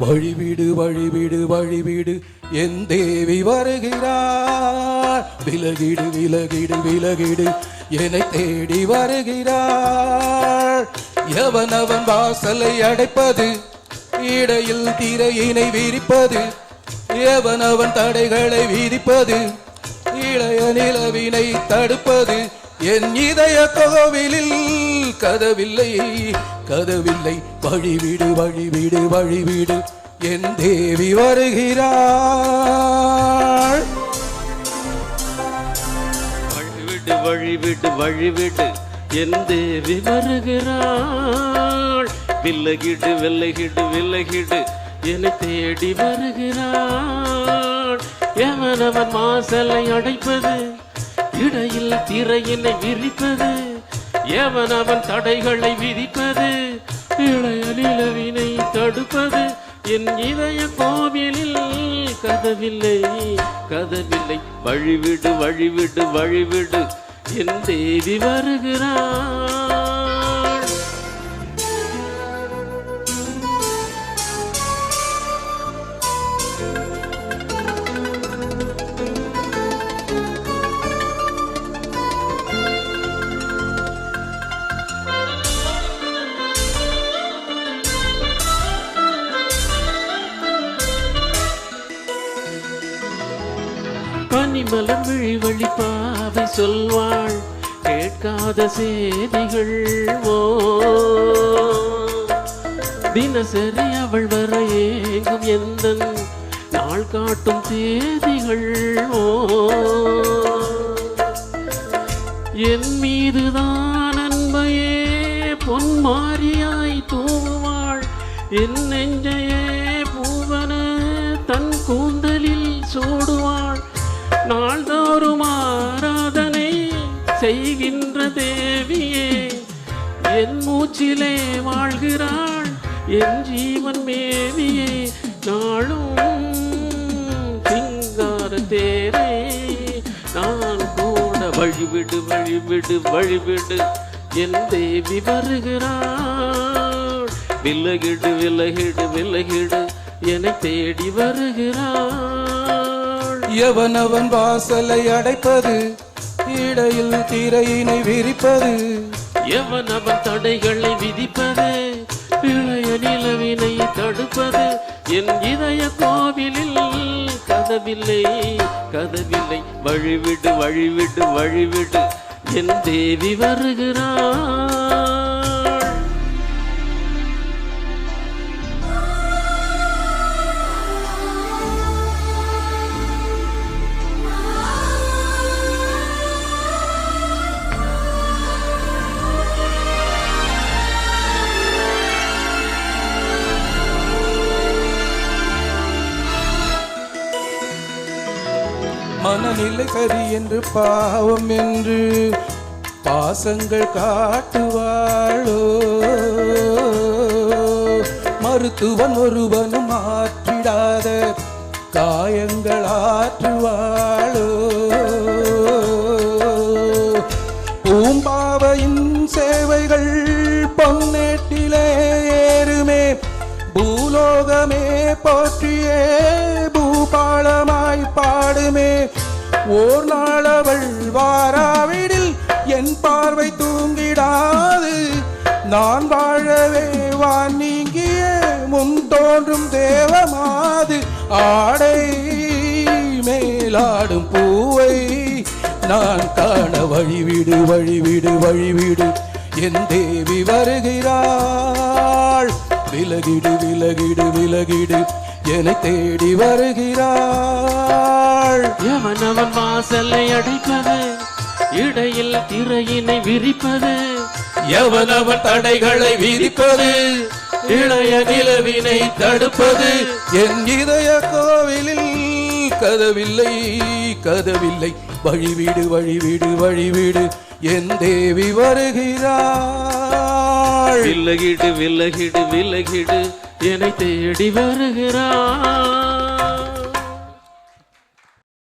வழிவிடு வழிவிடு வழிவிடு என் தேவி வருகிறார். விலகிடு விலகிடு விலகிடு. என்னை தேடி வருகிறார் எவன் அவன் வாசலை அடைப்பது? இடையில் திரையினை விரிப்பது. எவன் அவன் தடைகளை விதிப்பது? இளைய நிலவினை தடுப்பது. என் இதய கோவிலில் கதவில்லை கதவில்லை. வழிவிடு வழிவிடு வழிவிடு. என் தேவி வருகிறார் வழிவிடு வழிவிடு. என் தேவி வருகிறாள். வில்லகிடு வில்லகிடு வில்லகிடு என்னை தேடி வருகிறாள். எவன் அவன் மாசலை அடைப்பது? இடையில் திரையினை விரிப்பது? எவன் அவன் தடைகளை விதிப்பது? இளைய நிலவினை தடுப்பது? என் இதய கோவிலில் கதவில்லை கதவில்லை. வழிவிடு வழிவிடு வழிவிடு. என் தேவி வருகிறான் பனிமலர் விழி வழி பாவை சொல்வாள். கேட்காத சேதிகள் ஓ. தினசரி அவள் வர ஏங்கும் எந்த நாள் காட்டும் தேதிகள் ஓ. என் மீதுதான் அன்பையே பொன்மாரியாய் தூவாள் என் நெஞ்சையே பூவன தன் கூந்தலில் சூடுவாள். நாள்தோறும் ஆராதனை செய்கின்ற தேவியே என் மூச்சிலே வாழ்கிறாள் என் ஜீவன் மேவியே. நாளும் சிங்கார தேரே நான் கூட வழிவிடு வழிவிடு வழிவிடு. என் தேவி வருகிறாள் விலகிடு விலகிடு விலகிடு. என்னை தேடி வருகிறாள். எவனவன் வாசலை அடைப்பது? இடையில் திரையினை விரிப்பது? எவனவன் தடைகளை விதிப்பது? இளைய நிலவினை தடுப்பது? என் இதய கோவிலில் கதவில்லை கதவில்லை. வழிவிடு வழிவிடு வழிவிடு. என் தேவி வருகிறான் மனநிலை சரி என்று பாவம் என்று பாசங்கள் காட்டுவாளோ? மருத்துவன் ஒருவனும் ஆற்றிடாத காயங்கள் ஆற்றுவாளோ? பூம்பாவையின் சேவைகள் பொன்னேட்டிலே ஏறுமே பூலோகமே போற்றியே ஓர் நாளவள் வாராவிடில் என் பார்வை தூங்கிடாது. நான் வாழவே வான் நீங்கிய முன் தோன்றும் தேவமாது. ஆடை மேலாடும் பூவை நான் காண வழிவிடு வழிவிடு வழிவிடு. என் தேவி வருகிறாள். விலகிடு விலகிடு விலகிடு. என்னை தேடி வருகிறாள். எவன் அவன் வாசலை அடைப்பது? இடையில் திரையினை விரிப்பது? எவனவன் தடைகளை விதிப்பது? இளைய நிலவினை தடுப்பது? என் இதய கோவிலில் கதவில்லை கதவில்லை. வழிவிடு வழிவிடு வழிவிடு. என் தேவி வருகிறாள். விலகிடு விலகிடு விலகிடு. என்னை தேடி வருகிறான்